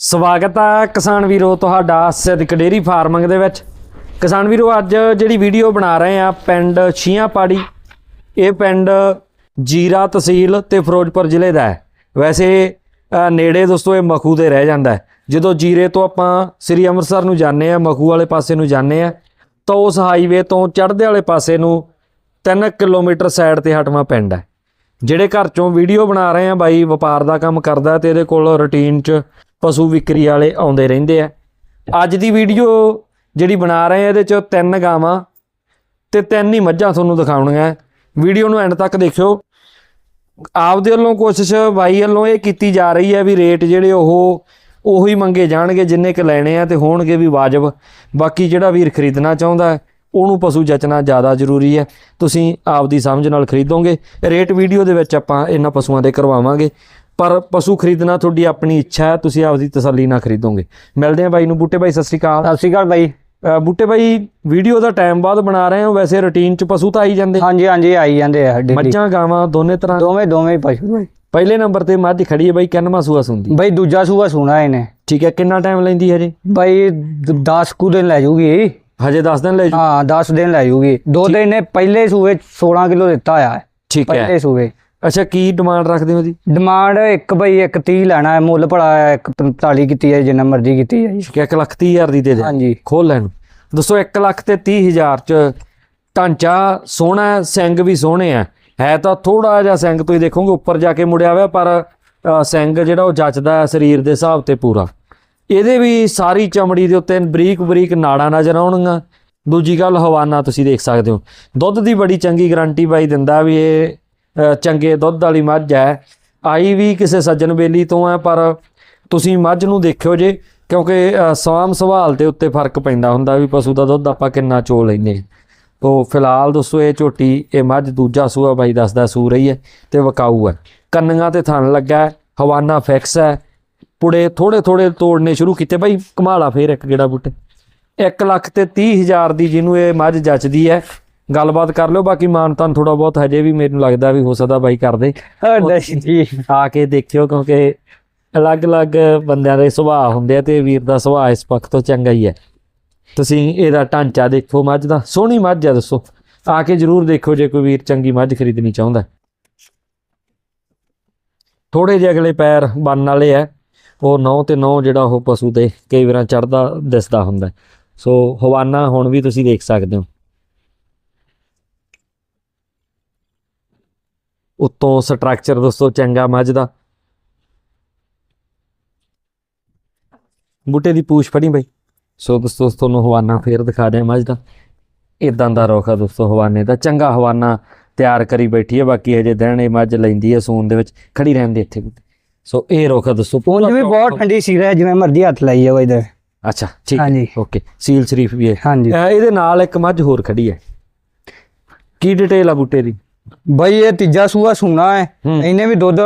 ਸਵਾਗਤ ਹੈ ਕਿਸਾਨ ਵੀਰੋ ਤੁਹਾਡਾ ਸਿੱਧਕ ਡੇਰੀ ਫਾਰਮਿੰਗ ਦੇ ਵਿੱਚ। ਕਿਸਾਨ ਵੀਰੋ, ਅੱਜ ਜਿਹੜੀ ਵੀਡੀਓ ਬਣਾ ਰਹੇ ਆ ਪਿੰਡ ਛੀਆਂਪਾੜੀ, ਇਹ ਪਿੰਡ ਜੀਰਾ ਤਹਿਸੀਲ ਤੇ ਫਿਰੋਜ਼ਪੁਰ ਜ਼ਿਲ੍ਹੇ ਦਾ ਹੈ। ਵੈਸੇ ਨੇੜੇ ਦੋਸਤੋ ਇਹ ਮਖੂ ਦੇ ਰਹਿ ਜਾਂਦਾ ਹੈ। ਜਦੋਂ ਜੀਰੇ ਤੋਂ ਆਪਾਂ ਸ੍ਰੀ ਅੰਮ੍ਰਿਤਸਰ ਨੂੰ ਜਾਂਦੇ ਆ, ਮਖੂ ਵਾਲੇ ਪਾਸੇ ਨੂੰ ਜਾਂਦੇ ਆ, ਤਾਂ ਉਸ ਹਾਈਵੇ ਤੋਂ ਚੜ੍ਹਦੇ ਵਾਲੇ ਪਾਸੇ ਨੂੰ 3 ਕਿਲੋਮੀਟਰ ਸਾਈਡ ਤੇ ਹਟਵਾ ਪਿੰਡ ਹੈ। ਜਿਹੜੇ ਘਰ ਚੋਂ ਵੀਡੀਓ ਬਣਾ ਰਹੇ ਆ, ਬਾਈ ਵਪਾਰ ਦਾ ਕੰਮ ਕਰਦਾ ਤੇ ਇਹਦੇ ਕੋਲ ਰੁਟੀਨ 'ਚ ਪਸ਼ੂ ਵਿਕਰੀ ਵਾਲੇ ਆਉਂਦੇ ਰਹਿੰਦੇ ਆ। ਅੱਜ ਦੀ ਵੀਡੀਓ ਜਿਹੜੀ ਬਣਾ ਰਹੇ ਆ, ਇਹਦੇ 'ਚ ਤਿੰਨ ਗਾਵਾਂ ਤੇ ਤਿੰਨ ਹੀ ਮੱਝਾਂ ਤੁਹਾਨੂੰ ਦਿਖਾਉਣੀਆਂ ਵੀਡੀਓ ਨੂੰ ਐਂਡ ਤੱਕ ਦੇਖਿਓ। ਆਪਦੇ ਵੱਲੋਂ ਕੋਸ਼ਿਸ਼, ਬਾਈ ਵੱਲੋਂ ਇਹ ਕੀਤੀ ਜਾ ਰਹੀ ਹੈ ਵੀ ਰੇਟ ਜਿਹੜੇ ਉਹ ਉਹੀ ਮੰਗੇ ਜਾਣਗੇ ਜਿੰਨੇ ਕ ਲੈਣੇ ਆ ਤੇ ਹੋਣਗੇ ਵੀ ਵਾਜਬ। ਬਾਕੀ ਜਿਹੜਾ ਵੀਰ ਖਰੀਦਣਾ ਚਾਹੁੰਦਾ, ਉਹਨੂੰ ਪਸ਼ੂ ਜਚਣਾ ਜ਼ਿਆਦਾ ਜ਼ਰੂਰੀ ਹੈ ਤੁਸੀਂ ਆਪਦੀ ਸਮਝ ਨਾਲ ਖਰੀਦੋਗੇ। ਰੇਟ ਵੀਡੀਓ ਦੇ ਵਿੱਚ ਆਪਾਂ ਇਹਨਾਂ ਪਸ਼ੂਆਂ ਦੇ ਕਰਵਾਵਾਂਗੇ। ਪਰ ਪਸ਼ੂ ਖਰੀਦਣਾ ਤੁਹਾਡੀ ਆਪਣੀ ਇੱਛਾ ਹੈ ਤੁਸੀਂ ਆਪਦੀ ਤਸੱਲੀ ਨਾਲ ਖਰੀਦੋਗੇ। ਮਿਲਦੇ ਹਾਂ ਬਾਈ ਨੂੰ। ਬੂਟੇ ਬਾਈ ਸਤਿ ਸ਼੍ਰੀ ਅਕਾਲ। ਸਤਿ ਸ਼੍ਰੀ ਅਕਾਲ ਬਾਈ। ਬੂਟੇ ਬਾਈ ਵੀਡੀਓ ਦਾ ਟਾਈਮ ਬਾਅਦ ਬਣਾ ਰਹੇ ਹੋ ਵੈਸੇ ਰੁਟੀਨ 'ਚ ਪਸ਼ੂ ਤਾਂ ਆਈ ਜਾਂਦੇ। ਹਾਂਜੀ ਹਾਂਜੀ ਆਈ ਜਾਂਦੇ ਆ ਡੇਲੀ ਮੱਝਾਂ ਗਾਵਾਂ ਦੋਨੇ ਤਰ੍ਹਾਂ? ਦੋਵੇਂ ਦੋਵੇਂ ਹੀ ਪਸ਼ੂ ਬਾਈ ਪਹਿਲੇ ਨੰਬਰ ਤੇ ਮੱਝ ਖੜੀ ਹੈ ਬਾਈ ਕਿੰਨਵਾਂ ਸੂਆ ਸੁੰਦੀ ਬਾਈ ਦੂਜਾ ਸੂਆ ਸੁਣਾ ਇਹਨੇ। ਠੀਕ ਹੈ ਕਿੰਨਾ ਟਾਈਮ ਲੈਂਦੀ ਹਜੇ? ਬਾਈ 10 ਕੁ ਦਿਨ ਲੈ ਜੂਗੀ। ਹਜੇ 10 ਦਿਨ ਲੈ ਜੂ? ਹਾਂ 10 ਦਿਨ ਲੈ ਜੂਗੀ। ਦੋ ਦਿਨ ਨੇ ਪਹਿਲੇ ਸੂਏ 'ਚ 16 ਕਿਲੋ ਦਿੱਤਾ ਹੈ ਠੀਕ ਹੈ। ਪਹਿਲੇ ਸੂਏ। ਅੱਛਾ ਕੀ ਡਿਮਾਂਡ ਰੱਖਦੇ ਹੋ ਜੀ? ਡਿਮਾਂਡ ਇੱਕ ਬਾਈ ਇੱਕ 30 ਲੈਣਾ ਹੈ ਮੁੱਲ ਭਲਾ ਹੈ, ਇੱਕ 45 ਕੀਤੀ ਹੈ ਜਿੰਨਾ ਮਰਜ਼ੀ ਕੀਤੀ ਹੈ ਜੀ। ਠੀਕ ਹੈ 1 ਲੱਖ 30 ਹਜ਼ਾਰ ਦੀ ਦੇ ਦੇ। ਹਾਂਜੀ। ਖੋਲ ਲੈਣ। ਦੋਸਤੋ 1 ਲੱਖ ਤੇ 30 ਹਜ਼ਾਰ ਚ ਢਾਂਚਾ ਸੋਹਣਾ ਸਿੰਗ ਵੀ ਸੋਹਣੇ ਆ ਹੈ ਤਾਂ ਥੋੜਾ ਜਿਹਾ ਸਿੰਗ ਤੁਸੀਂ ਦੇਖੋਗੇ ਉੱਪਰ ਜਾ ਕੇ ਮੁੜਿਆ ਹੋਇਆ ਪਰ ਸਿੰਗ ਜਿਹੜਾ ਉਹ ਜੱਚਦਾ ਹੈ ਸਰੀਰ ਦੇ ਹਿਸਾਬ ਤੇ ਪੂਰਾ। ਇਹਦੇ ਵੀ ਸਾਰੀ ਚਮੜੀ ਦੇ ਉੱਤੇ ਬਰੀਕ ਬਰੀਕ ਨਾੜਾਂ ਨਜ਼ਰ ਆਉਣਗੀਆਂ। ਦੂਜੀ ਗੱਲ ਹਵਾਨਾ ਤੁਸੀਂ ਦੇਖ ਸਕਦੇ ਹੋ। ਦੁੱਧ ਦੀ ਬੜੀ ਚੰਗੀ ਗਾਰੰਟੀ ਬਾਈ ਦਿੰਦਾ ਵੀ ਇਹ ਚੰਗੇ ਦੁੱਧ ਵਾਲੀ ਮੱਝ ਹੈ। ਆਈ ਵੀ ਕਿਸੇ ਸੱਜਣ ਬੇਲੀ ਤੋਂ ਹੈ ਪਰ ਤੁਸੀਂ ਮੱਝ ਨੂੰ ਦੇਖਿਓ ਜੇ ਕਿਉਂਕਿ ਅ, ਸਾਂਭ ਸੰਭਾਲ ਦੇ ਉੱਤੇ ਫ਼ਰਕ ਪੈਂਦਾ ਹੁੰਦਾ ਵੀ ਪਸ਼ੂ ਦਾ ਦੁੱਧ ਆਪਾਂ ਕਿੰਨਾ ਚੋ ਲੈਨੇ ਹਾਂ। ਤੋ ਫਿਲਹਾਲ ਦੋਸਤੋ ਇਹ ਝੋਟੀ ਇਹ ਮੱਝ ਦੂਜਾ ਸੂਆ ਬਾਈ ਦੱਸਦਾ ਸੂ ਰਹੀ ਹੈ ਤੇ ਵਕਾਊ ਹੈ। ਕੰਨੀਆਂ ਤੇ ਥਣ ਲੱਗਾ ਹਵਾਨਾ ਫਿਕਸ ਹੈ। ਪੁੜੇ ਥੋੜੇ ਥੋੜੇ ਤੋੜਨੇ ਸ਼ੁਰੂ ਕੀਤੇ ਬਾਈ ਕਮਾਲਾ ਫੇਰ ਇੱਕ ਗੇੜਾ ਬੂਟੇ। 1 ਲੱਖ ਤੇ 30 ਹਜ਼ਾਰ ਦੀ ਜਿਹਨੂੰ ਇਹ ਮੱਝ ਜੱਚਦੀ ਹੈ ਗੱਲਬਾਤ ਕਰ ਲਿਓ ਬਾਕੀ ਮਾਨਤਾਨ ਥੋੜਾ ਬਹੁਤ ਹਜੇ ਵੀ ਮੈਨੂੰ ਲੱਗਦਾ ਵੀ ਹੋ ਸਕਦਾ ਬਾਈ ਕਰਦੇ। ਜੀ। ਆ ਕੇ ਦੇਖਿਓ ਕਿਉਂਕਿ ਅਲੱਗ-ਅਲੱਗ ਬੰਦਿਆਂ ਦੇ ਸੁਭਾਅ ਹੁੰਦੇ ਆ ਤੇ ਵੀਰ ਦਾ ਸੁਭਾਅ ਇਸ ਪੱਖ ਤੋਂ ਚੰਗਾ ਹੀ ਹੈ। ਤੁਸੀਂ ਇਹਦਾ ਢਾਂਚਾ ਦੇਖੋ ਮੱਝ ਦਾ ਸੋਹਣੀ ਮੱਝ ਆ ਦੱਸੋ। ਆ ਕੇ ਜਰੂਰ ਦੇਖੋ ਜੇ ਕੋਈ ਵੀਰ ਚੰਗੀ ਮੱਝ ਖਰੀਦਣੀ ਚਾਹੁੰਦਾ। ਥੋੜੇ ਜਿਹੇ ਅਗਲੇ ਪੈਰ ਬੰਨ ਵਾਲੇ ਆ। ਉਹ ਨੌ ਤੇ ਨੌ ਜਿਹੜਾ ਉਹ ਪਸ਼ੂ ਦੇ ਕਈ ਵਾਰਾਂ ਚੜਦਾ ਦਿਸਦਾ ਹੁੰਦਾ। ਸੋ ਹਵਾਨਾ ਹੁਣ ਵੀ ਤੁਸੀਂ ਦੇਖ ਸਕਦੇ ਹੋ। ਉੱਤੋਂ ਸਟਰਕਚਰ ਦੋਸਤੋ ਚੰਗਾ ਮੱਝ ਦਾ। ਬੂਟੇ ਦੀ ਪੂਛ ਫੜੀ ਬਈ। ਸੋ ਦੋਸਤੋ ਤੁਹਾਨੂੰ ਹਵਾਨਾ ਫੇਰ ਦਿਖਾ ਦਿਆਂ ਮੱਝ ਦਾ। ਇਦਾਂ ਦਾ ਰੋਖਾ ਦੋਸਤੋ ਹਵਾਨੇ ਦਾ। ਚੰਗਾ ਹਵਾਨਾ ਤਿਆਰ ਕਰੀ ਬੈਠੀ ਹੈ ਬਾਕੀ ਹਜੇ ਦਿਨ ਇਹ ਮੱਝ ਲੈਂਦੀ ਹੈ ਸੂਨ ਦੇ ਵਿੱਚ ਖੜੀ ਰਹਿਣ ਦੇ ਇੱਥੇ ਸੋ ਇਹ ਰੋਖਾ ਦੋਸਤੋ ਪੂੰਝ ਵੀ ਬਹੁਤ ਠੰਡੀ ਸੀ ਰਿਹਾ ਜਿਵੇਂ ਮਰਜ਼ੀ ਹੱਥ ਲਾਈ ਜਾਓ ਇਹਦੇ ਅੱਛਾ ਠੀਕ ਹਾਂਜੀ। ਓਕੇ ਸੀਲ ਸ਼ਰੀਫ ਵੀ ਹੈ। ਹਾਂਜੀ। ਇਹਦੇ ਨਾਲ ਇੱਕ ਮੱਝ ਹੋਰ ਖੜੀ ਹੈ। ਕੀ ਡਿਟੇਲ ਆ ਬੂਟੇ ਦੀ? ਬਾਈ ਇਹ ਤੀਜਾ ਸੂਆ ਸੁਣਾ ਹੈ। ਇਹਨੇ ਵੀ ਦੁੱਧ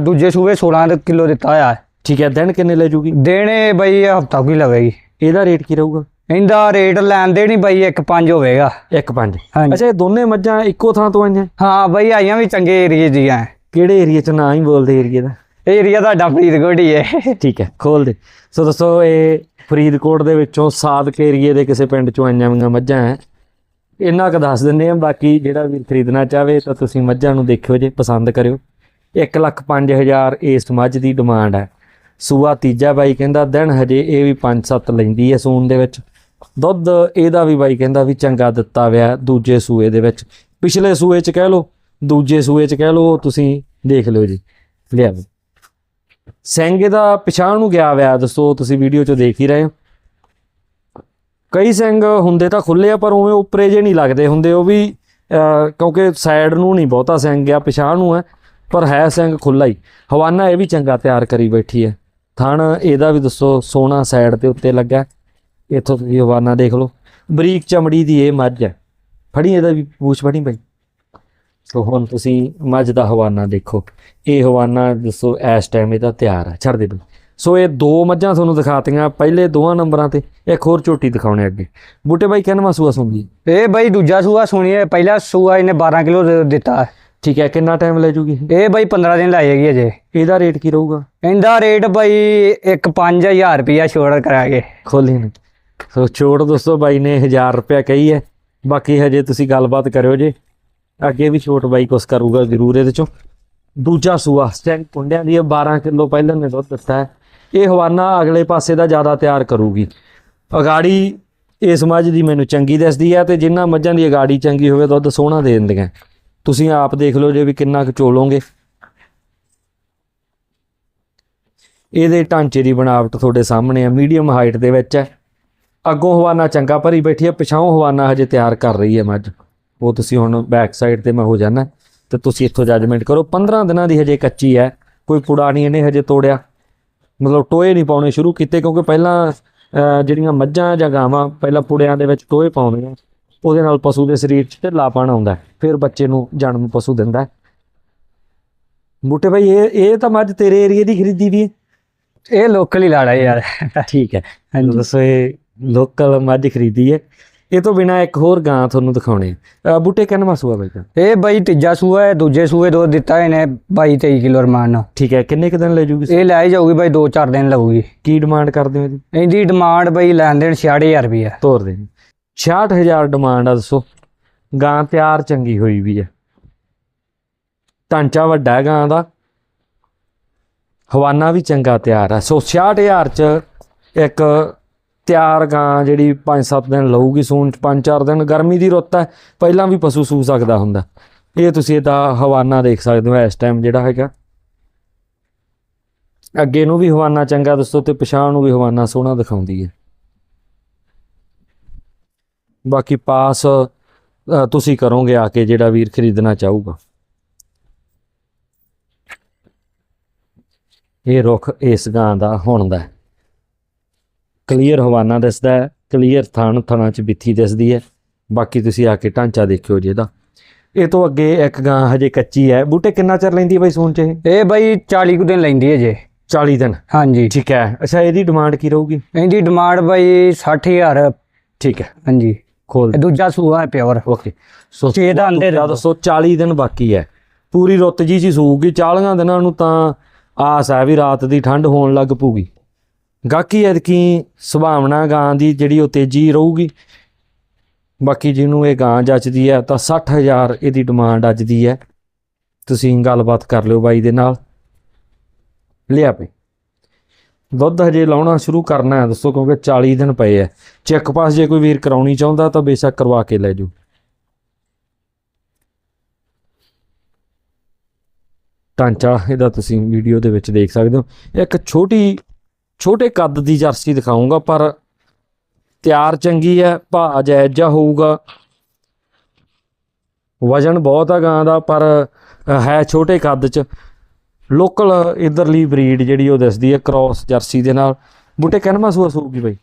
ਦੂਜੇ ਸੂਏ 16 ਕਿਲੋ ਦਿੱਤਾ ਹੈ ਠੀਕ ਹੈ ਦਿਨ ਕਿੰਨੇ ਲੈ ਜੂਗੀ? ਦੇਣੇ ਬਈ ਹਫਤਾ ਕੀ ਲਵੇਗੀ। ਇਹਦਾ ਰੇਟ ਕੀ ਰਹੂਗਾ? ਇਹਦਾ ਰੇਟ ਲੈਣ ਦੇ ਨਹੀਂ ਬਈ 1.5 ਹੋਵੇਗਾ। 1.5 ਹਾਂਜੀ। ਅੱਛਾ ਇਹ ਦੋਨੇ ਮੱਝਾਂ ਇੱਕੋ ਥਾਂ ਤੋਂ ਆਈਆਂ? ਹਾਂ ਬਈ ਆਈਆਂ ਵੀ ਚੰਗੇ ਏਰੀਏ ਦੀਆਂ ਕਿਹੜੇ ਏਰੀਆ ਚ? ਨਾ ਹੀ ਬੋਲਦੇ ਏਰੀਆ ਦਾ। ਇਹ ਏਰੀਆ ਤੁਹਾਡਾ ਫਰੀਦਕੋਟ ਹੀ ਹੈ। ਠੀਕ ਹੈ ਖੋਲ ਦੇ। ਸੋ ਦੋਸਤੋ ਇਹ ਫਰੀਦਕੋਟ ਦੇ ਵਿੱਚੋਂ ਸਾਦਕ ਏਰੀਏ ਦੇ ਕਿਸੇ ਪਿੰਡ ਚੋਂ ਆਈਆਂ ਮੱਝਾਂ ਹੈ? ਇੰਨਾ ਕੁ ਦੱਸ ਦਿੰਦੇ ਆ ਬਾਕੀ ਜਿਹੜਾ ਵੀ ਖਰੀਦਣਾ ਚਾਹਵੇ ਤਾਂ ਤੁਸੀਂ ਮੱਝਾਂ ਨੂੰ ਦੇਖਿਓ ਜੇ ਪਸੰਦ ਕਰਿਓ। 1 ਲੱਖ 5000 ਇਸ ਮੱਝ ਦੀ ਡਿਮਾਂਡ ਹੈ। ਸੂਆ ਤੀਜਾ ਬਾਈ ਕਹਿੰਦਾ, ਦਿਨ ਹਜੇ ਇਹ ਵੀ 5-7 ਲੈਂਦੀ ਹੈ ਸੂਣ ਦੇ ਵਿੱਚ। ਦੁੱਧ ਇਹਦਾ ਵੀ ਬਾਈ ਕਹਿੰਦਾ ਵੀ ਚੰਗਾ ਦਿੱਤਾ ਹੋਇਆ ਦੂਜੇ ਸੂਏ ਦੇ ਵਿੱਚ। ਪਿਛਲੇ ਸੂਏ 'ਚ ਕਹਿ ਲਓ, ਦੂਜੇ ਸੂਏ 'ਚ ਕਹਿ ਲਓ ਤੁਸੀਂ ਦੇਖ ਲਿਓ ਜੀ। ਲਿਆ ਬਈ। ਸਿੰਘ ਦਾ ਪਛਾਣ ਨੂੰ ਗਿਆ ਹੋਇਆ ਦੱਸੋ, ਤੁਸੀਂ ਵੀਡੀਓ 'ਚ ਦੇਖ ਹੀ ਰਹੇ ਹੋ। ਕਈ ਸਿੰਘ ਹੁੰਦੇ ਤਾਂ ਖੁੱਲੇ ਆ, ਪਰ ਉਵੇਂ ਉੱਪਰੇ ਜੇ ਨਹੀਂ ਲੱਗਦੇ ਹੁੰਦੇ, ਉਹ ਵੀ ਕਿਉਂਕਿ ਸਾਈਡ ਨੂੰ ਨਹੀਂ ਬਹੁਤਾ ਸਿੰਘ ਗਿਆ ਪਛਾਣ ਨੂੰ ਹੈ ਪਰ ਹੈ ਸਿੰਘ ਖੁੱਲਾ ਹੀ। ਹਵਾਨਾ ਇਹ ਵੀ ਚੰਗਾ ਤਿਆਰ ਕਰੀ ਬੈਠੀ ਹੈ। ਥਣ, ਇਹਦਾ ਵੀ ਦੱਸੋ ਸੋਨਾ ਸਾਈਡ ਤੇ ਉੱਤੇ ਲੱਗਾ ਇੱਥੋਂ ਤੁਸੀਂ ਹਵਾਨਾ ਦੇਖ ਲਓ। ਬਰੀਕ ਚਮੜੀ ਦੀ ਇਹ ਮੱਝ ਹੈ। ਫੜੀ ਇਹਦਾ ਵੀ, ਪੂਛ ਫੜੀ ਬਈ। ਸੋ ਹੁਣ ਤੁਸੀਂ ਮੱਝ ਦਾ ਹਵਾਨਾ ਦੇਖੋ। ਇਹ ਹਵਾਨਾ ਦੱਸੋ, ਇਸ ਟਾਈਮ ਇਹਦਾ ਤਿਆਰ ਹੈ ਛੱਡ ਦੇ ਬਈ। ਸੋ ਇਹ ਦੋ ਮੱਝਾਂ ਤੁਹਾਨੂੰ ਦਿਖਾਤੀਆਂ ਪਹਿਲੇ ਦੋਵਾਂ ਨੰਬਰਾਂ ਤੇ ਇੱਕ ਹੋਰ ਝੋਟੀ ਦਿਖਾਉਣੇ ਅੱਗੇ। ਬੂਟੇ ਬਾਈ ਕਿੰਨਵਾਂ ਸੂਆ ਸੁਣਦੀ ਇਹ ਬਈ ਦੂਜਾ ਸੂਆ ਸੁਣੀਏ ਪਹਿਲਾ ਸੂਆ ਇਹਨੇ 12 ਕਿਲੋ ਦਿੱਤਾ। ਹੈ ਠੀਕ ਹੈ ਕਿੰਨਾ ਟਾਈਮ ਲੈ ਜੂਗੀ ਇਹ? ਬਾਈ 15 ਦਿਨ ਲੈ ਜਾਏਗੀ ਅਜੇ। ਇਹਦਾ ਰੇਟ ਕੀ ਰਹੂਗਾ? ਇਹਦਾ ਰੇਟ ਬਾਈ ਇੱਕ 5000 ਰੁਪਿਆ ਛੋੜ ਕਰਾਂਗੇ। ਖੋਲੀ ਨੇ। ਸੋ ਛੋੜ ਦੋਸਤੋ ਬਾਈ ਨੇ 1000 ਰੁਪਇਆ ਕਹੀ ਹੈ। ਬਾਕੀ ਹਜੇ ਤੁਸੀਂ ਗੱਲਬਾਤ ਕਰਿਓ ਜੇ। ਅੱਗੇ ਵੀ ਛੋਟ ਬਾਈ ਕੁਛ ਕਰੂਗਾ ਜ਼ਰੂਰ ਇਹਦੇ ਚੋਂ। ਦੂਜਾ ਸੂਆ ਸਟੈਂਡ ਕੁੰਡਿਆਂ ਦੀ ਇਹ 12 ਕਿਲੋ ਪਹਿਲਾਂ ਨੇ ਦੁੱਧ ਦਿੱਤਾ ਹੈ। ਇਹ ਹਵਾਨਾ ਅਗਲੇ ਪਾਸੇ ਦਾ ਜ਼ਿਆਦਾ ਤਿਆਰ ਕਰੂਗੀ। ਅਗਾੜੀ ਇਸ ਮੱਝ ਦੀ ਮੈਨੂੰ ਚੰਗੀ ਦਿਸਦੀ ਹੈ ਤੇ ਜਿੰਨਾ ਮੱਝਾਂ ਦੀ ਅਗਾੜੀ ਚੰਗੀ ਹੋਵੇ ਦੁੱਧ ਸੋਹਣਾ ਦੇ ਦਿੰਦੀਆਂ। ਤੁਸੀਂ ਆਪ ਦੇਖ ਲਓ ਜੇ ਵੀ ਕਿੰਨਾ ਕੁ ਚੋਲੋਗੇ ਇਹਦੇ ਢਾਂਚੇ ਦੀ ਬਣਾਵਟ ਤੁਹਾਡੇ ਸਾਹਮਣੇ ਆ, ਮੀਡੀਅਮ ਹਾਈਟ ਦੇ ਵਿੱਚ ਹੈ ਅੱਗੋਂ ਹਵਾਨਾ ਚੰਗਾ ਭਰੀ ਬੈਠੀ ਹੈ ਪਿਛਾਉਂ ਹਵਾਨਾ ਹਜੇ ਤਿਆਰ ਕਰ ਰਹੀ ਹੈ ਮੱਝ। ਉਹ ਤੁਸੀਂ ਹੁਣ ਬੈਕ ਸਾਈਡ ਤੇ ਮੈਂ ਹੋ ਜਾਣਾ ਤੇ ਤੁਸੀਂ ਇੱਥੋਂ ਜੱਜਮੈਂਟ ਕਰੋ 15 ਦਿਨਾਂ ਦੀ ਹਜੇ ਕੱਚੀ ਹੈ ਕੋਈ ਪੁੜਾ ਨਹੀਂ ਇਹਨੇ ਹਜੇ ਤੋੜਿਆ। ਮਤਲਬ ਟੋਏ ਨਹੀਂ ਪਾਉਣੇ ਸ਼ੁਰੂ ਕੀਤੇ ਕਿਉਂਕਿ ਪਹਿਲਾਂ ਜਿਹੜੀਆਂ ਮੱਝਾਂ ਜਾਂ ਗਾਵਾਂ ਪਹਿਲਾਂ ਪੁੜਿਆਂ ਦੇ ਵਿੱਚ ਟੋਏ ਪਾਉਂਦੀਆਂ ਉਹਦੇ ਨਾਲ ਪਸ਼ੂ ਦੇ ਸਰੀਰ 'ਚ ਢਿੱਲਾਪਣ ਆਉਂਦਾ। ਫਿਰ ਬੱਚੇ ਨੂੰ ਜਨਮ ਪਸ਼ੂ ਦਿੰਦਾ। ਬੂਟੇ ਭਾਈ ਇਹ ਇਹ ਤਾਂ ਮੱਝ ਤੇਰੇ ਏਰੀਏ ਦੀ ਖਰੀਦੀ ਵੀ ਇਹ ਲੋਕਲ ਹੀ ਲਾੜਾ ਯਾਰ ਠੀਕ ਹੈ ਹਾਂਜੀ ਦੱਸੋ ਇਹ ਲੋਕਲ ਮੱਝ ਖਰੀਦੀ ਹੈ ਇਹ ਤੋਂ ਬਿਨਾ ਇੱਕ ਹੋਰ ਗਾਂ ਤੁਹਾਨੂੰ ਦਿਖਾਉਣੇ ਆ ਬੂਟੇ ਕਿੰਨਾ ਸੂਆ ਬਾਈ ਦਾ? ਇਹ ਬਾਈ ਤੀਜਾ ਸੂਆ ਹੈ ਦੂਜੇ ਸੂਏ ਦੋ ਦਿੱਤਾ ਇਹਨੇ 22 23 ਕਿਲੋ ਰਮਾਨ ਨਾਲ। ਠੀਕ ਹੈ ਕਿੰਨੇ ਕੁ ਦਿਨ ਲੈ ਜੂਗੀ ਇਹ ਲੈ ਜਾਊਗੀ ਬਾਈ 2-4 ਦਿਨ ਲਊਗੀ। ਕੀ ਡਿਮਾਂਡ ਕਰਦੇ ਹੋ ਇਹਦੀ? ਇਹਦੀ ਡਿਮਾਂਡ ਬਾਈ ਲੈਣ ਦੇਣ 66000 ਰੁਪਿਆ ਤੋਰ ਦੇ। 66000 ਡਿਮਾਂਡ ਆ ਦੱਸੋ। ਗਾਂ ਤਿਆਰ ਚੰਗੀ ਹੋਈ ਵੀ ਹੈ। ਢਾਂਚਾ ਵੱਡਾ ਹੈ ਗਾਂ ਦਾ। ਹਵਾਨਾ ਵੀ ਚੰਗਾ ਤਿਆਰ ਹੈ ਸੋ 66000 ਚ ਇੱਕ ਤਿਆਰ ਗਾਂ ਜਿਹੜੀ 5-7 ਦਿਨ ਲਊਗੀ ਸੂਣ ਚ 5-4 ਦਿਨ ਗਰਮੀ ਦੀ ਰੁੱਤ ਹੈ, ਪਹਿਲਾਂ ਵੀ ਪਸ਼ੂ ਸੂ ਸਕਦਾ ਹੁੰਦਾ। ਇਹ ਤੁਸੀਂ ਇਹਦਾ ਹਵਾਨਾ ਦੇਖ ਸਕਦੇ ਹੋ ਇਸ ਟਾਈਮ ਜਿਹੜਾ ਹੈਗਾ। ਅੱਗੇ ਨੂੰ ਵੀ ਹਵਾਨਾ ਚੰਗਾ ਦੱਸੋ ਤੇ ਪਛਾਣ ਨੂੰ ਵੀ ਹਵਾਨਾ ਸੋਹਣਾ ਦਿਖਾਉਂਦੀ ਹੈ। ਬਾਕੀ ਪਾਸ ਤੁਸੀਂ ਕਰੋਗੇ ਆ ਕੇ ਜਿਹੜਾ ਵੀਰ ਖਰੀਦਣਾ ਚਾਹੂਗਾ। ਇਹ ਰੁੱਖ ਇਸ ਗਾਂ ਦਾ ਹੁਣ ਦਾ ਕਲੀਅਰ ਹਵਾਨਾ ਦਿਸਦਾ ਹੈ ਕਲੀਅਰ ਥਣ ਥਣਾਂ ਚ ਬਿੱਥੀ ਦਿਸਦੀ ਹੈ। ਬਾਕੀ ਤੁਸੀਂ ਆ ਕੇ ਢਾਂਚਾ ਦੇਖਿਓ ਜੀ ਇਹਦਾ ਇਹ ਤੋਂ ਅੱਗੇ ਇੱਕ ਗਾਂ ਹਜੇ ਕੱਚੀ ਹੈ। ਬੂਟੇ ਕਿੰਨਾ ਚਿਰ ਲੈਂਦੀ ਹੈ ਬਾਈ ਸੂਣ ਚ ਇਹ? ਇਹ ਬਾਈ 40 ਕੁ ਦਿਨ ਲੈਂਦੀ ਹੈ ਜੇ। 40 ਦਿਨ? ਹਾਂਜੀ। ਠੀਕ ਹੈ। ਅੱਛਾ ਇਹਦੀ ਡਿਮਾਂਡ ਕੀ ਰਹੂਗੀ? ਇਹਦੀ ਡਿਮਾਂਡ ਬਾਈ 60000 ਠੀਕ ਹੈ। ਹਾਂਜੀ। ਖੋਲ ਇਹ ਦੂਜਾ ਸੂਆ ਹੈ ਪਿਓਰ। ਓਕੇ। ਸੋ ਛੇ ਦਾ ਅੰਡੇ ਜਦ ਸੋ 40 ਦਿਨ ਬਾਕੀ ਹੈ। ਪੂਰੀ ਰੁੱਤ ਜੀ ਸੀ ਸੂਗੀ 40 ਦਿਨਾਂ ਨੂੰ ਤਾਂ ਆਸ ਹੈ ਵੀ ਰਾਤ ਦੀ ਠੰਡ ਹੋਣ ਲੱਗ ਪੂਗੀ। ਗਾਕੀ ਐਤਕੀ ਸੁਭਾਵਨਾ ਗਾਂ ਦੀ ਜਿਹੜੀ ਉਹ ਤੇਜ਼ੀ ਰਹੂਗੀ। ਬਾਕੀ ਜਿਹਨੂੰ ਇਹ ਗਾਂ ਜੱਚਦੀ ਹੈ ਤਾਂ 60000 ਇਹਦੀ ਡਿਮਾਂਡ ਅੱਜ ਦੀ ਹੈ। ਤੁਸੀਂ ਗੱਲਬਾਤ ਕਰ ਲਿਓ ਬਾਈ ਦੇ ਨਾਲ। ਲਿਆ ਪਈ ਦੁੱਧ ਹਜੇ ਲਾਉਣਾ ਸ਼ੁਰੂ ਕਰਨਾ ਹੈ, ਦੱਸੋ ਕਿਉਂਕਿ 40 ਦਿਨ ਪਏ ਹੈ। ਚੈੱਕ ਪਾਸ ਜੇ ਕੋਈ ਵੀਰ ਕਰਾਉਣੀ ਚਾਹੁੰਦਾ ਤਾਂ ਬੇਸ਼ੱਕ ਕਰਵਾ ਕੇ ਲੈ ਜਾਓ। ਢਾਂਚਾ ਇਹਦਾ ਤੁਸੀਂ ਵੀਡੀਓ ਦੇ ਵਿੱਚ ਦੇਖ ਸਕਦੇ ਹੋ। ਇੱਕ ਛੋਟੀ ਛੋਟੇ ਕੱਦ ਦੀ ਜਰਸੀ ਦਿਖਾਉਂਗਾ ਪਰ ਤਿਆਰ ਚੰਗੀ ਹੈ ਭਾਅ ਜਾਇਜ਼ ਜਿਹਾ ਹੋਊਗਾ। ਵਜਨ ਬਹੁਤ ਆ ਗਾਂ ਦਾ ਪਰ ਹੈ ਛੋਟੇ ਕੱਦ ਚ। ਲੋਕਲ ਇਧਰਲੀ ਬਰੀਡ ਜਿਹੜੀ ਉਹ ਦਿਸਦੀ ਹੈ ਕ੍ਰਾਸ ਜਰਸੀ ਦੇ ਨਾਲ। ਬੂਟੇ ਕਨਮਾ ਸੂਆ ਸੂਗੀ ਬਈ?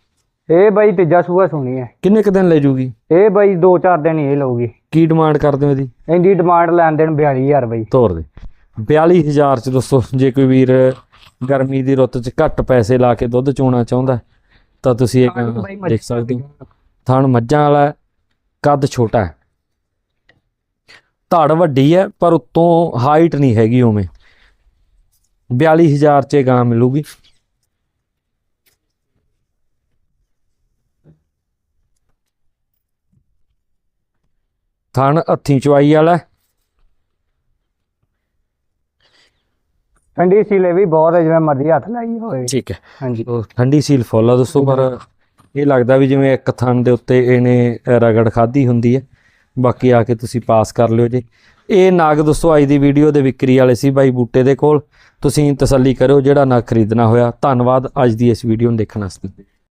ਇਹ ਬਾਈ ਤੀਜਾ ਸੂਆ ਸੋਣੀ ਹੈ। ਕਿੰਨੇ ਕ ਦਿਨ ਲੈ ਜੂਗੀ? ਇਹ ਬਾਈ 2-4 ਦਿਨ ਇਹ ਲਊਗੀ। ਕੀ ਡਿਮਾਂਡ ਕਰਦੇ ਹੋ ਇਹਦੀ? ਇਹਦੀ ਡਿਮਾਂਡ ਲੈਣ ਦੇਣ 42000 ਬਾਈ। ਤੋਰ ਦੇ। 42000 ਚ ਦੋਸਤੋ ਜੇ ਕੋਈ ਵੀਰ ਗਰਮੀ ਦੀ ਰੁੱਤ ਚ ਘੱਟ ਪੈਸੇ ਲਾ ਕੇ ਦੁੱਧ ਚੋਣਾ ਚਾਹੁੰਦਾ ਤਾਂ ਤੁਸੀਂ ਇਹ ਦੇਖ ਸਕਦੇ ਹੋ। ਥਣ ਮੱਝਾਂ ਵਾਲਾ ਕੱਦ ਛੋਟਾ ਹੈ। ਧੜ ਵੱਡੀ ਹੈ ਪਰ ਉਤੋਂ ਹਾਈਟ ਨਹੀਂ ਹੈਗੀ ਉਵੇਂ। 42000 ਚ ਗਾਂ ਮਿਲੂਗੀ। ਥਣ ਹੱਥੀਂ ਚਵਾਈ ਵਾਲਾ ਠੰਡੀ ਸੀਲੇ ਵੀ ਬਹੁਤ ਹੈ ਜਿਵੇਂ ਮਰਜ਼ੀ ਹੱਥ ਲਾਈ ਹੋਵੇ। ਠੀਕ ਹੈ। ਹਾਂਜੀ। ਉਹ ਠੰਡੀ ਸੀਲ ਫੁੱਲ ਆ ਦੋਸਤੋ ਪਰ ਇਹ ਲੱਗਦਾ ਵੀ ਜਿਵੇਂ ਇੱਕ ਥਣ ਦੇ ਉੱਤੇ ਇਹਨੇ ਰਗੜ ਖਾਧੀ ਹੁੰਦੀ ਹੈ। ਬਾਕੀ ਆ ਕੇ ਤੁਸੀਂ ਪਾਸ ਕਰ ਲਿਓ ਜੀ। ਇਹ ਨਾਗ ਦੋਸਤੋ ਅੱਜ ਦੀ ਵੀਡੀਓ ਦੇ ਵਿਕਰੀ ਵਾਲੇ ਸੀ ਬਾਈ ਬੂਟੇ ਦੇ ਕੋਲ। ਤੁਸੀਂ ਤਸੱਲੀ ਕਰਿਓ ਜਿਹੜਾ ਨਾਗ ਖਰੀਦਣਾ ਹੋਇਆ। ਧੰਨਵਾਦ ਅੱਜ ਦੀ ਇਸ ਵੀਡੀਓ ਨੂੰ ਦੇਖਣ ਵਾਸਤੇ।